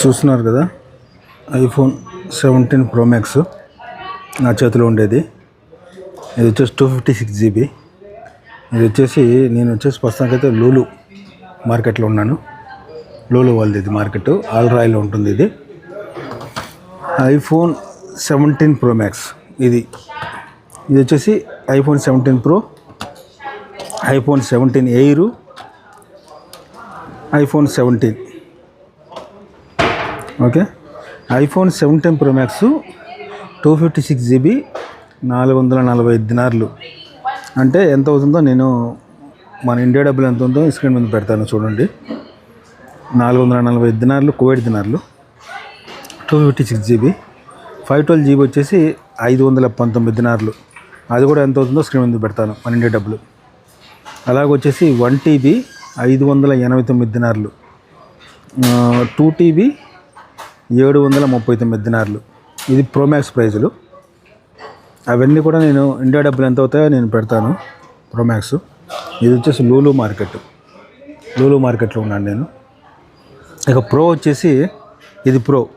చూస్తున్నారు కదా iPhone seventeen pro max నా చేతిలో ఉండేది. ఇది వచ్చేసి టూ ఫిఫ్టీ సిక్స్ జీబీ. ఇది వచ్చేసి నేను వచ్చేసి ప్రస్తుతానికైతే లూలు మార్కెట్లో ఉన్నాను. లూలు వాళ్ళది ఇది మార్కెట్ ఆల్ రాయల్లో ఉంటుంది ఇది. ఐఫోన్ సెవెంటీన్ ప్రో మ్యాక్స్ ఇది. ఇది వచ్చేసి iPhone seventeen pro iPhone seventeen air iPhone seventeen. Okay. IPhone seventeen pro max two fifty six GB నాలుగు వందల నలభై దినార్లు. అంటే ఎంత అవుతుందో నేను మన ఇండియా డబ్బులు ఎంత ఉందో స్క్రీన్ మీద పెడతాను చూడండి. నాలుగు వందల నలభై దినార్లు Kuwait దినార్లు. Two fifty six GB. Five twelve GB వచ్చేసి ఐదు వందల పంతొమ్మిది దినార్లు. అది కూడా ఎంత అవుతుందో స్క్రీన్ మీద పెడతాను మన ఇండియా డబ్బులు. అలాగొచ్చేసి వన్ టీబీ ఐదు వందల ఎనభై తొమ్మిది దినార్లు. టూ టీబీ ఏడు వందల ముప్పై తొమ్మిది దినార్లు. ఇది ప్రోమాక్స్ ప్రైజులు. అవన్నీ కూడా నేను ఇండియా డబ్బులు ఎంత అవుతాయో నేను పెడతాను ప్రోమాక్స్ ఇది వచ్చేసి లూలు మార్కెట్ లూలు మార్కెట్లో ఉన్నాను నేను. ఇక ప్రో వచ్చేసి ఇది ప్రో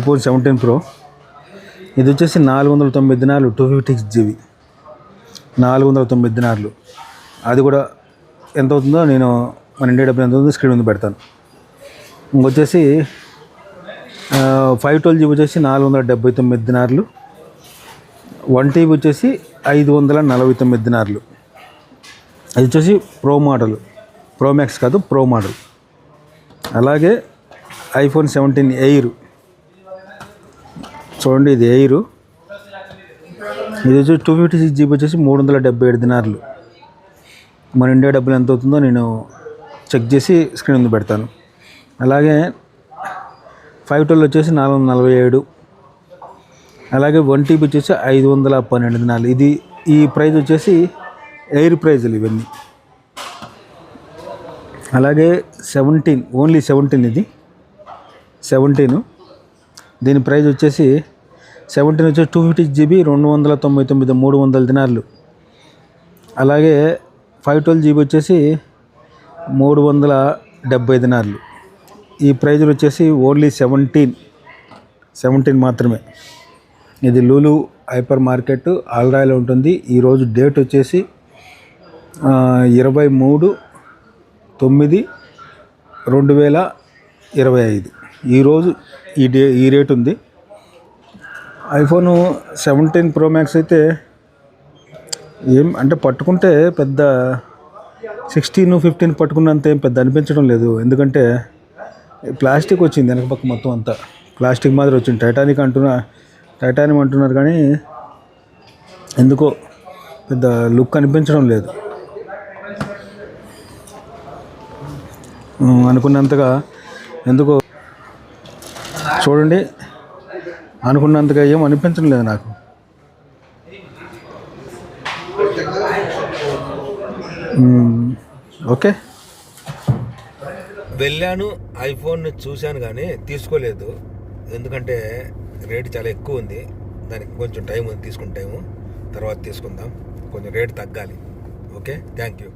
ఐఫోన్ సెవెంటీన్ ప్రో ఇది వచ్చేసి నాలుగు వందల తొమ్మిది దినాలు టూ ఫిఫ్టీ సిక్స్ జీబీ నాలుగు వందల తొమ్మిది దినార్లు. అది కూడా ఎంత అవుతుందో నేను మన ఇండియా డబ్బులు ఎంత అవుతుందో స్క్రీన్ మీద పెడతాను. ఇంకొచ్చేసి ఫైవ్ ట్వెల్వ్ జీబీ వచ్చేసి నాలుగు వందల డెబ్బై తొమ్మిది దినార్లు. వన్ టీబీ వచ్చేసి ఐదు వందల నలభై తొమ్మిది దినార్లు. అది వచ్చేసి ప్రో మోడల్ ప్రో మ్యాక్స్ కాదు ప్రో మోడల్ అలాగే ఐఫోన్ సెవెంటీన్ ఎయిర్ చూడండి ఇది ఎయిర్ ఇది వచ్చి టూ ఫిఫ్టీ సిక్స్ జీబీ వచ్చేసి మూడు వందల డెబ్బై ఏడు దినార్లు. మన ఇండియా డబ్బులు ఎంత అవుతుందో నేను చెక్ చేసి స్క్రీన్ ముందు పెడతాను. అలాగే ఫైవ్ ట్వెల్వ్ వచ్చేసి నాలుగు వందల నలభై ఏడు. అలాగే వన్ టీబీ వచ్చేసి ఐదు వందల పన్నెండు దినాలు. ఇది ఈ ప్రైజ్ వచ్చేసి ఎయిర్ ప్రైజులు ఇవన్నీ. అలాగే సెవెంటీన్ ఓన్లీ సెవెంటీన్ ఇది. సెవెంటీన్. దీని ప్రైజ్ వచ్చేసి సెవెంటీన్ వచ్చేసి టూ ఫిఫ్టీ జీబీ రెండు వందల తొంభై తొమ్మిది మూడు వందల దినార్లు అలాగే ఫైవ్ ట్వెల్వ్ జీబీ వచ్చేసి మూడు వందల డెబ్బై దినార్లు ఈ ప్రైజులు వచ్చేసి ఓన్లీ సెవెంటీన్ సెవెంటీన్ మాత్రమే. ఇది లూలు హైపర్ మార్కెట్ ఆల్రాయిలో ఉంటుంది. ఈరోజు డేట్ వచ్చేసి ఇరవై మూడు తొమ్మిది రెండు వేల ఇరవై ఐదు. ఈరోజు ఈ డే ఈ రేట్ ఉంది. ఐఫోన్ సెవెంటీన్ ప్రో మ్యాక్స్ అయితే ఏం అంటే పట్టుకుంటే పెద్ద సిక్స్టీన్ ఫిఫ్టీన్ పట్టుకున్నంత ఏం పెద్ద అనిపించడం లేదు. ఎందుకంటే ప్లాస్టిక్ వచ్చింది వెనక పక్క మొత్తం అంతా. ప్లాస్టిక్ మాదిరి వచ్చింది. టైటానిక్ అంటున్నా టైటానియం అంటున్నారు కానీ ఎందుకో పెద్ద లుక్ అనిపించడం లేదు. అనుకున్నంతగా ఎందుకో చూడండి అనుకున్నంతగా ఏం అనిపించడం లేదు నాకు. ఓకే. వెళ్ళాను ఐఫోన్ చూశాను కానీ తీసుకోలేదు. ఎందుకంటే రేట్ చాలా ఎక్కువ ఉంది. దానికి కొంచెం టైం ఉంది తీసుకుని టైము. తర్వాత తీసుకుందాం. కొంచెం రేట్ తగ్గాలి. ఓకే? Thank you.